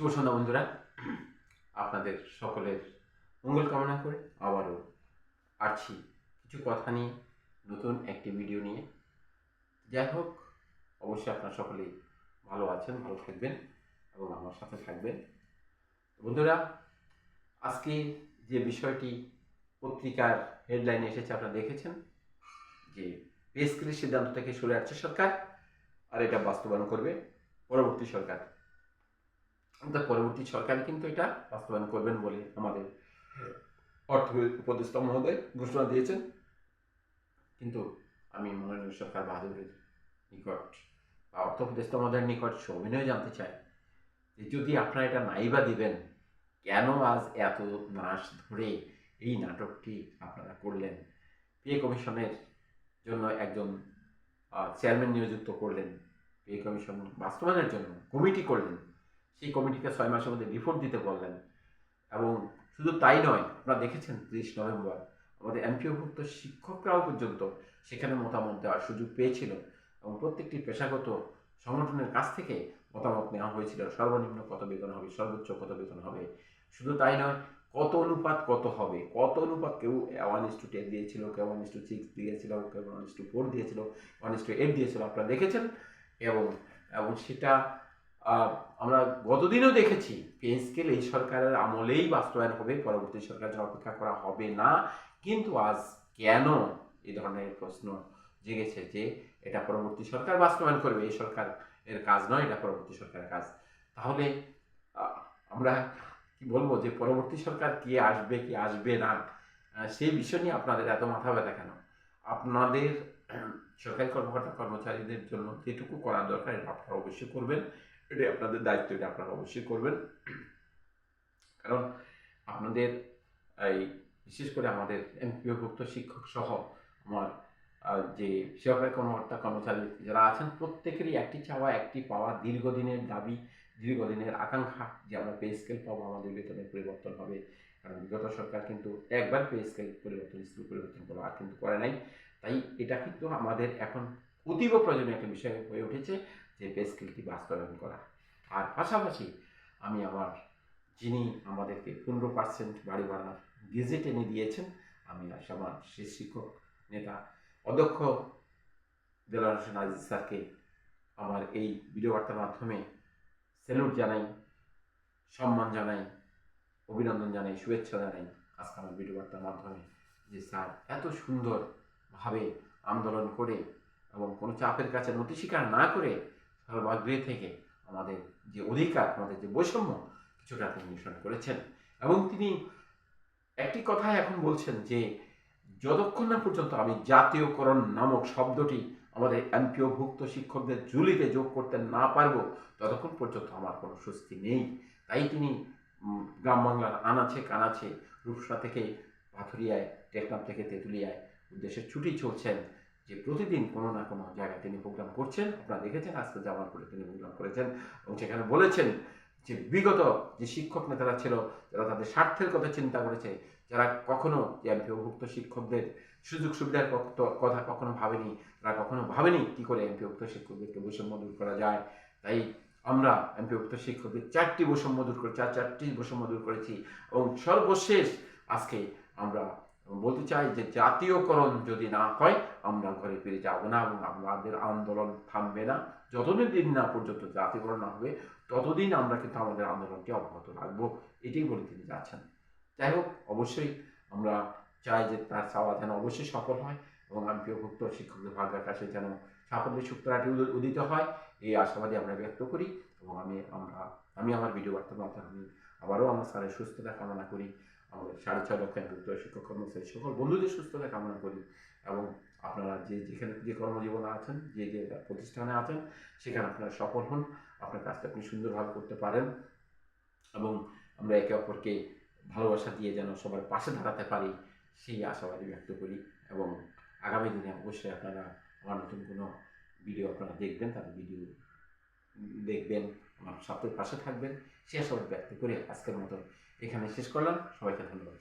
শুভ সন্ধ্যা, বন্ধুরা। আপনাদের সকলের মঙ্গল কামনা করে আবারও আসছি কিছু কথা নিয়ে, নতুন একটি ভিডিও নিয়ে। যাই হোক, অবশ্যই আপনারা সকলেই ভালো আছেন, ভালো থাকবেন এবং আমার সাথে থাকবেন। বন্ধুরা, আজকে যে বিষয়টি পত্রিকার হেডলাইনে এসেছে, আপনারা দেখেছেন যে পে স্কেলের সিদ্ধান্ত থেকে সরে আসছে সরকার, আর এটা বাস্তবায়ন করবে পরবর্তী সরকার। পরবর্তী সরকার কিন্তু এটা বাস্তবায়ন করবেন বলে আমাদের অর্থ উপদেষ্টা মহোদয় ঘোষণা দিয়েছেন। কিন্তু আমি মাননীয় সরকার বাহাদুরের নিকট বা অর্থ উপদেষ্টা মহোদয়ের নিকট সবিনয় জানতে চাই যে যদি আপনারা এটা নাই বা দিবেন, কেন আজ এত মাস ধরে এই নাটকটি আপনারা করলেন? পে কমিশনের জন্য একজন চেয়ারম্যান নিয়োজিত করলেন। পে কমিশন বাস্তবায়নের জন্য কমিটি করলেন। সেই কমিটিকে ছয় মাসের মধ্যে রিপোর্ট দিতে বললেন। এবং শুধু তাই নয়, আপনারা দেখেছেন ত্রিশ নভেম্বর, আমাদের এমপিওভুক্ত শিক্ষকরাও পর্যন্ত সেখানে মতামত দেওয়ার সুযোগ পেয়েছিল এবং প্রত্যেকটি পেশাগত সংগঠনের কাছ থেকে মতামত নেওয়া হয়েছিল। সর্বনিম্ন কত বেতন হবে, সর্বোচ্চ কত বেতন হবে? শুধু তাই নয়, কত অনুপাত কত হবে? কত অনুপাত কেউ ওয়ান ইস টু টেন দিয়েছিল, কেউ ওয়ান ইস টু সিক্স দিয়েছিল, কেউ ওয়ান ইস টু ফোর দিয়েছিল ওয়ান ইস টু এইট দিয়েছিল, আপনারা দেখেছেন? এবং এবং সেটা আমরা গতদিনও দেখেছি পে স্কেল এই সরকারের আমলেই বাস্তবায়ন হবে, পরবর্তী সরকার অপেক্ষা করা হবে না। কিন্তু আজ কেন এই ধরনের প্রশ্ন জেগেছে যে এটা পরবর্তী সরকার বাস্তবায়ন করবে? এই সরকার এর কাজ নয়, এটা পরবর্তী সরকারের কাজ। তাহলে আমরা কি বলব যে পরবর্তী সরকার কি আসবে কি আসবে না সেই বিষয় নিয়ে আপনাদের এত মাথা ব্যথা কেন? আপনাদের সরকারি কর্মকর্তা কর্মচারীদের জন্য যেটুকু করা দরকার, এটা আপনারা অবশ্যই করবেন। এটাই আপনাদের দায়িত্ব এটা আপনারা অবশ্যই করবেন। কারণ আপনাদের এই বিশেষ করে আমাদের এমপিওভুক্ত শিক্ষক সহ আমার যে সরকারি কর্মকর্তা কর্মচারী যারা আছেন, প্রত্যেকেরই একটি চাওয়া, একটি পাওয়া দীর্ঘদিনের দাবি, দীর্ঘদিনের আকাঙ্ক্ষা যে আমরা পে স্কেল পাবো, আমাদের বেতনের পরিবর্তন হবে। কারণ বিগত সরকার কিন্তু একবার পে স্কেল পরিবর্তন স্কুল পরিবর্তন করা আর কিন্তু করে নাই। তাই এটা কিন্তু আমাদের এখন অতীব প্রয়োজনীয় একটা বিষয় হয়ে উঠেছে। যে পে স্কেলটি বাস্তবায়ন করা। আর পাশাপাশি আমি আমার যিনি আমাদেরকে পনেরো পার্সেন্ট বাড়ি ভাড়ার গেজেট এনে দিয়েছেন, আমি আমার সেই শিক্ষক, নেতা, অধ্যক্ষ দেলার হোসেন আজিজ স্যারকে আমার এই ভিডিও বার্তার মাধ্যমে স্যালুট জানাই, সম্মান জানাই, অভিনন্দন জানাই, শুভেচ্ছা জানাই। আজকে আমার ভিডিও বার্তার মাধ্যমে যে স্যার এত সুন্দরভাবে আন্দোলন করে এবং কোনো চাপের কাছে নতি স্বীকার না করে সর্বাগ্রে থেকে আমাদের যে অধিকার, আমাদের যে বৈষম্য, কিছুটা তিনি নিরসন করেছেন। এবং তিনি একটি কথাই এখন বলছেন যে, যতক্ষণ না পর্যন্ত আমি জাতীয়করণ নামক শব্দটি আমাদের এমপিওভুক্ত শিক্ষকদের জুলিতে যোগ করতে না পারব, ততক্ষণ পর্যন্ত আমার কোনো স্বস্তি নেই। তাই তিনি গ্রাম বাংলার আনাচে কানাচে রূপসা থেকে পাথুরিয়ায়, টেকনাফ থেকে তেঁতুলিয়ায় উদ্দেশ্যে ছুটি চলছেন। যে প্রতিদিন কোনো না কোনো জায়গায় তিনি প্রোগ্রাম করছেন, আপনারা দেখেছেন, আজকে জামালপুরে তিনি প্রোগ্রাম করেছেন এবং সেখানে বলেছেন যে বিগত যে শিক্ষক নেতারা ছিল, যারা তাদের স্বার্থের কথা চিন্তা করেছে, যারা কখনো এমপিওভুক্ত শিক্ষকদের সুযোগ সুবিধার কথা কখনো ভাবেনি, তারা কখনো ভাবেনি কি করে এমপিওভুক্ত শিক্ষকদেরকে বৈষম্য দূর করা যায়। তাই আমরা এমপিওভুক্ত শিক্ষকদের চারটি বৈষম্য দূর করে, চার, চারটি বৈষম্য দূর করেছি এবং সর্বশেষ আজকে আমরা বলতে চাই যে জাতীয়করণ যদি না হয়, আমরা ঘরে ফিরে যাব না এবং আমাদের আন্দোলন থামবে না। যতদিন দিন না পর্যন্ত জাতীয়করণ না হবে, ততদিন আমরা কিন্তু আমাদের আন্দোলনকে অব্যাহত রাখব। এটাই বলে তিনি যাচ্ছেন। যাই হোক, অবশ্যই আমরা চাই যে তার চাওয়া যেন অবশ্যই সফল হয় এবং এমপিওভুক্ত শিক্ষকদের ভাগ্যের কাছে যেন সাফল্যের উদ- উদিত হয়, এই আশাবাদী আমরা ব্যক্ত করি এবং আমি আমরা, আমি আমার ভিডিও বার্তার মাধ্যমে আবারও আমার স্যারের সুস্থতা কামনা করি। আমাদের সাড়ে ছয় লক্ষ এমপিভুক্ত শিক্ষক কর্মচারী সকল বন্ধুদের সুস্থতা কামনা করি এবং আপনারা যে যেখানে যে কর্মজীবনে আছেন, যে যে প্রতিষ্ঠানে আছেন, সেখানে আপনারা সফল হন। আপনার কাজটা আপনি সুন্দরভাবে করতে পারেন এবং আমরা একে অপরকে ভালোবাসা দিয়ে যেন সবার পাশে দাঁড়াতে পারি, সেই আশাবাদী ব্যক্ত করি এবং আগামী দিনে অবশ্যই আপনারা আমার নতুন কোনো ভিডিও আপনারা দেখবেন, তাদের ভিডিও দেখবেন। আমার পাশে থাকবেন। সে আশাবাদ ব্যক্ত করে আজকের মতো এখানে শেষ করলাম। সবাইকে ধন্যবাদ।